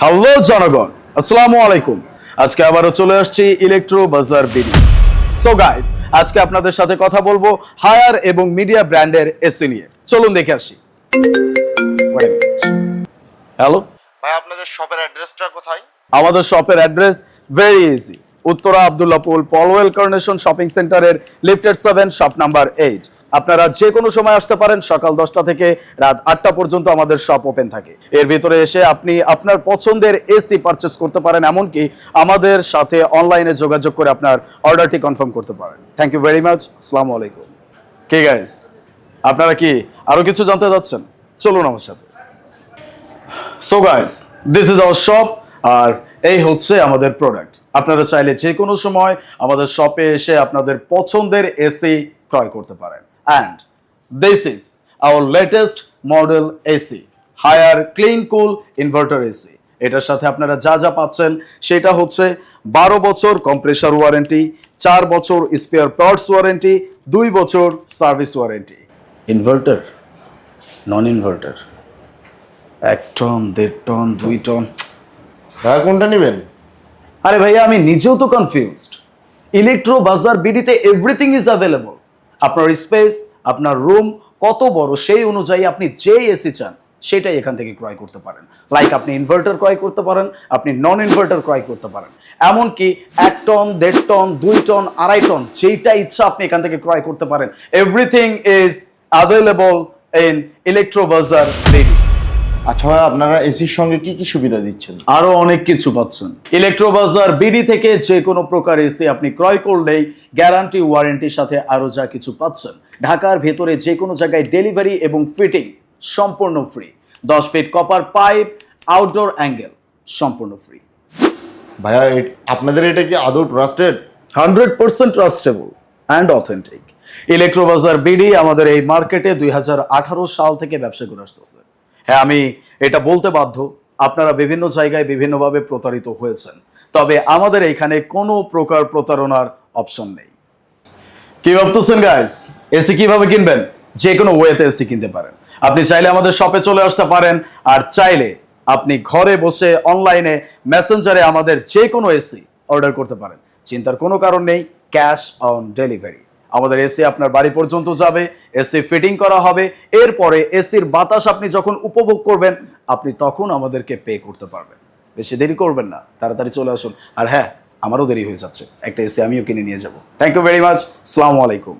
Hello জনগণ আসসালামু আলাইকুম। আজকে আবারও চলে আসছি ইলেকট্রো বাজার বিডি সো গাইস আজকে আপনাদের সাথে কথা বলব হায়ার এবং মিডিয়া ব্র্যান্ডের এসি নিয়ে। চলুন দেখে আসি। হ্যালো ভাই আপনাদের শপের অ্যাড্রেসটা কোথায়? আমাদের শপের address very easy Uttara Abdullahpur Polwel carnation shopping সেন্টারের lifted seven shop number eight আপনারা যে কোনো সময় আসতে পারেন, সকাল দশটা থেকে রাত আটটা পর্যন্ত আমাদের শপ ওপেন থাকে। এর ভিতরে এসে আপনি আপনার পছন্দের এসি পারচেস করতে পারেন, এমনকি আমাদের সাথে অনলাইনে যোগাযোগ করে আপনার অর্ডারটি কনফার্ম করতে পারেন। থ্যাংক ইউ ভেরি মাচ আসসালামু আলাইকুম কে গাইস আপনারা কি আরও কিছু জানতে চাচ্ছেন? চলুন আমার সাথে। So guys this is our shop আর এই হচ্ছে আমাদের প্রোডাক্ট আপনারা চাইলে যে কোনো সময় আমাদের শপে এসে আপনাদের পছন্দের এসি ক্রয় করতে পারেন। And this is our latest model AC Haier clean cool inverter AC এটার সাথে আপনারা যা যা পাচ্ছেন সেটা হচ্ছে বারো বছর কম্প্রেসার ওয়ারেন্টি চার বছর স্পেয়ার পার্টস ওয়ারেন্টি দুই বছর service warranty inverter non inverter এক টন দেড় টন দুই টন ভাইয়া কোনটা নেবেন? আরে ভাইয়া আমি নিজেও তো কনফিউজড ইলেকট্রো বাজার বিডিতে এভরিথিং ইজ অ্যাভেলেবল আপনার স্পেস, আপনার রুম, কত বড়, সেই অনুযায়ী আপনি যে এসি চান, সেটাই এখান থেকে ক্রয় করতে পারেন। লাইক আপনি ইনভার্টার ক্রয় করতে পারেন, আপনি নন ইনভার্টার ক্রয় করতে পারেন। এমনকি এক টন দেড় টন দুই টন আড়াই টন যেইটা ইচ্ছা আপনি এখান থেকে ক্রয় করতে পারেন। Everything is available in Electro Bazar ভাই আপনারা এসির সঙ্গে কি কি সুবিধা দিচ্ছেন? আরও অনেক কিছু পাচ্ছেন। ইলেকট্রোবাজার বিডি থেকে যে কোনো প্রকার এসি আপনি ক্রয় করলেই গ্যারান্টি ওয়ারেন্টির সাথে আরও যা কিছু পাচ্ছেন। ঢাকার ভেতরে যে কোনো জায়গায় ডেলিভারি এবং ফিটিং সম্পূর্ণ ফ্রি দশ feet copper pipe outdoor angle সম্পূর্ণ ফ্রি ভাইয়া আপনাদের এটা কি আদৌ trusted hundred percent trustable and authentic Electrobazar BD আমাদের এই মার্কেটে দুই হাজার আঠারো সাল থেকে ব্যবসা করে আসতেছে। হ্যাঁ আমি এটা বলতে বাধ্য। আপনারা বিভিন্ন জায়গায় বিভিন্নভাবে প্রতারিত হয়েছেন। তবে আমাদের এখানে কোনো প্রকার প্রতারণার অপশন নেই। কি ভাবতেছেন গাইস এসি কীভাবে কিনবেন? যে কোনো ওয়েতে এসি কিনতে পারেন। আপনি চাইলে আমাদের শপে চলে আসতে পারেন, আর চাইলে আপনি ঘরে বসে অনলাইনে মেসেঞ্জারে আমাদের যে কোনো এসি অর্ডার করতে পারেন। চিন্তার কোনো কারণ নেই ক্যাশ অন ডেলিভারি আমাদের এসি আপনার বাড়ি পর্যন্ত যাবে, এসি ফিটিং করা হবে, এরপরে এসির বাতাস আপনি যখন উপভোগ করবেন, আপনি তখন আমাদেরকে পে করতে পারবেন। বেশি দেরি করবেন না, তাড়াতাড়ি চলে আসুন। আর হ্যাঁ আমারও দেরি হয়ে যাচ্ছে, একটা এসি আমিও কিনে নিয়ে যাব। থ্যাংক ইউ ভেরি মাচ সালামু আলাইকুম।